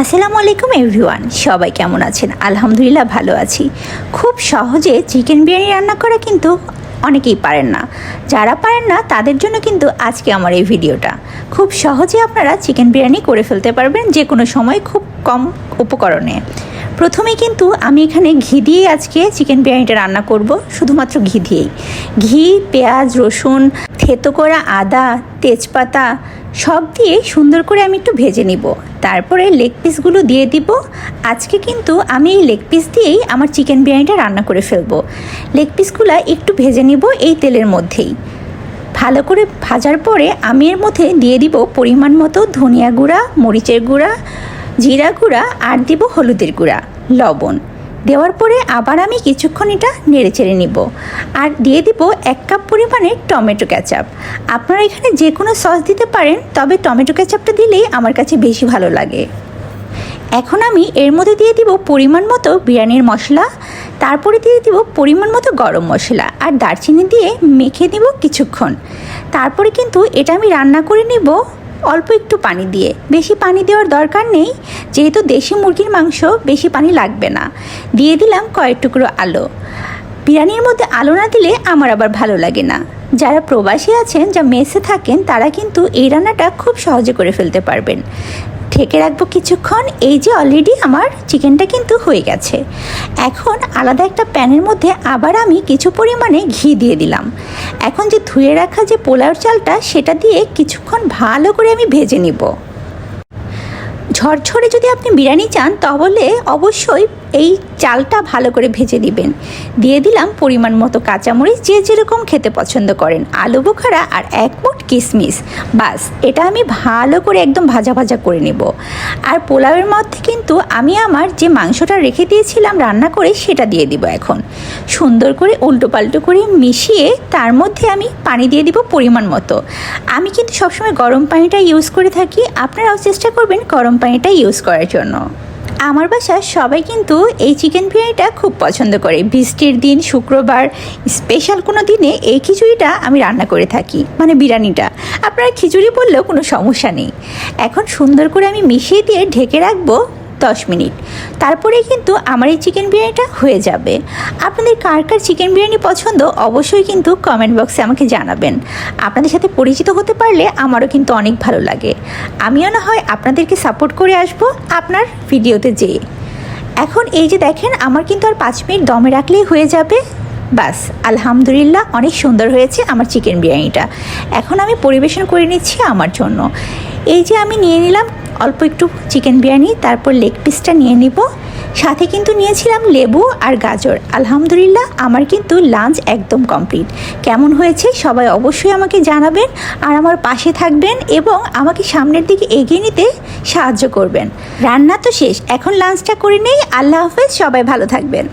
আসসালামু আলাইকুম এভরিওয়ান, সবাই কেমন আছেন? আলহামদুলিল্লাহ ভালো আছি। খুব সহজে চিকেন বিরিয়ানি রান্না করা কিন্তু অনেকেই পারেন না। যারা পারেন না, তাদের জন্য কিন্তু আজকে আমার এই ভিডিওটা। খুব সহজে আপনারা চিকেন বিরিয়ানি করে ফেলতে পারবেন যে কোনো সময় খুব কম উপকরণে। প্রথমে কিন্তু আমি এখানে ঘি দিয়ে আজকে চিকেন বিরিয়ানিটা রান্না করব, শুধুমাত্র ঘি দিয়েই। ঘি, পেঁয়াজ, রসুন, থেতো করা আদা, তেজপাতা সব দিয়ে সুন্দর করে আমি একটু ভেজে নিব। তারপরে লেগ পিসগুলো দিয়ে দিব। আজকে কিন্তু আমি এই লেগ পিস দিয়েই আমার চিকেন বিরিয়ানিটা রান্না করে ফেলব। লেগ পিসগুলো একটু ভেজে নিব এই তেলের মধ্যেই। ভালো করে ভাজার পরে আমি এর মধ্যে দিয়ে দিব পরিমাণ মতো ধনিয়া গুঁড়া, মরিচের গুঁড়া, জিরা গুঁড়া আর দিব হলুদের গুঁড়া, লবণ। দেওয়ার পরে আবার আমি কিছুক্ষণ এটা নেড়ে চেড়ে নিব। আর দিয়ে দিব এক কাপ পরিমাণে টমেটো ক্যাচাপ আপনারা এখানে যে কোনো সস দিতে পারেন, তবে টমেটো ক্যাচাপটা দিলেই আমার কাছে বেশি ভালো লাগে। এখন আমি এর মধ্যে দিয়ে দিব পরিমাণ মতো বিরিয়ানির মশলা, তারপরে দিয়ে দিব পরিমাণ মতো গরম মশলা আর দারচিনি দিয়ে মেখে দিব কিছুক্ষণ। তারপরে কিন্তু এটা আমি রান্না করে নিব অল্প একটু পানি দিয়ে। বেশি পানি দেওয়ার দরকার নেই, যেহেতু দেশি মুরগির মাংস বেশি পানি লাগবে না। দিয়ে দিলাম কয়েক টুকরো আলো। বিরিয়ানির মধ্যে আলো না দিলে আমার আবার ভালো লাগে না। যারা প্রবাসী আছেন, যা মেসে থাকেন, তারা কিন্তু এই রান্নাটা খুব সহজে করে ফেলতে পারবেন। ঢেকে রাখব কিছুক্ষণ। এই যে অলরেডি আমার চিকেনটা কিন্তু হয়ে গেছে। এখন আলাদা একটা প্যানের মধ্যে আবার আমি কিছু পরিমাণে ঘি দিয়ে দিলাম। এখন যে ধুয়ে রাখা যে পোলাওর চালটা, সেটা দিয়ে কিছুক্ষণ ভালো করে আমি ভেজে নিব। ঝরঝরে যদি আপনি বিরিয়ানি চান, তাহলে অবশ্যই এই চালটা ভালো করে ভেজে দিবেন দিয়ে দিলাম পরিমাণ মতো কাঁচামরিচ, যে যেরকম খেতে পছন্দ করেন। আলু বোখারা আর এক মুঠ কিশমিশ। বাস, এটা আমি ভালো করে একদম ভাজা ভাজা করে নেব। আর পোলাওয়ের মধ্যে কিন্তু আমি আমার যে মাংসটা রেখে দিয়েছিলাম রান্না করে, সেটা দিয়ে দিব এখন। সুন্দর করে উল্টো পাল্টো করে মিশিয়ে তার মধ্যে আমি পানি দিয়ে দিব পরিমাণ মতো। আমি কিন্তু সবসময় গরম পানিটা ইউজ করে থাকি। আপনারাও চেষ্টা করবেন গরম পানিটা ইউজ করার জন্য। আমার বাসা সবাই কিন্তু এই চিকেন বিরিয়ানিটা খুব পছন্দ করে। বৃষ্টির দিন, শুক্রবার স্পেশাল কোনো দিনে এই খিচুড়িটা আমি রান্না করে থাকি মানে বিরিয়ানিটা। আপনারা খিচুড়ি বললেও কোনো সমস্যা নেই। এখন সুন্দর করে আমি মিশিয়ে দিয়ে ঢেকে রাখব দশ মিনিট। তারপরে কিন্তু আমার এই চিকেন বিরিয়ানিটা হয়ে যাবে। আপনাদের কার কার চিকেন বিরিয়ানি পছন্দ অবশ্যই কিন্তু কমেন্ট বক্সে আমাকে জানাবেন। আপনাদের সাথে পরিচিত হতে পারলে আমারও কিন্তু অনেক ভালো লাগে। আমিও না হয় আপনাদেরকে সাপোর্ট করে আসব আপনার ভিডিওতে যেয়ে। এখন এই যে দেখেন, আমার কিন্তু আর পাঁচ মিনিট দমে রাখলেই হয়ে যাবে। বাস, আলহামদুলিল্লাহ অনেক সুন্দর হয়েছে আমার চিকেন বিরিয়ানিটা। এখন আমি পরিবেশন করে নিচ্ছি আমার জন্য। এই যে আমি নিয়ে নিলাম অল্প একটু চিকেন বিরিয়ানি, তারপর লেগ পিসটা নিয়ে নিব। সাথে কিন্তু নিয়েছিলাম লেবু আর গাজর। আলহামদুলিল্লাহ আমার কিন্তু লাঞ্চ একদম কমপ্লিট। কেমন হয়েছে সবাই অবশ্যই আমাকে জানাবেন আর আমার পাশে থাকবেন এবং আমাকে সামনের দিকে এগিয়ে নিতে সাহায্য করবেন। রান্না তো শেষ, এখন লাঞ্চটা করে নেই। আল্লাহ হাফেজ, সবাই ভালো থাকবেন।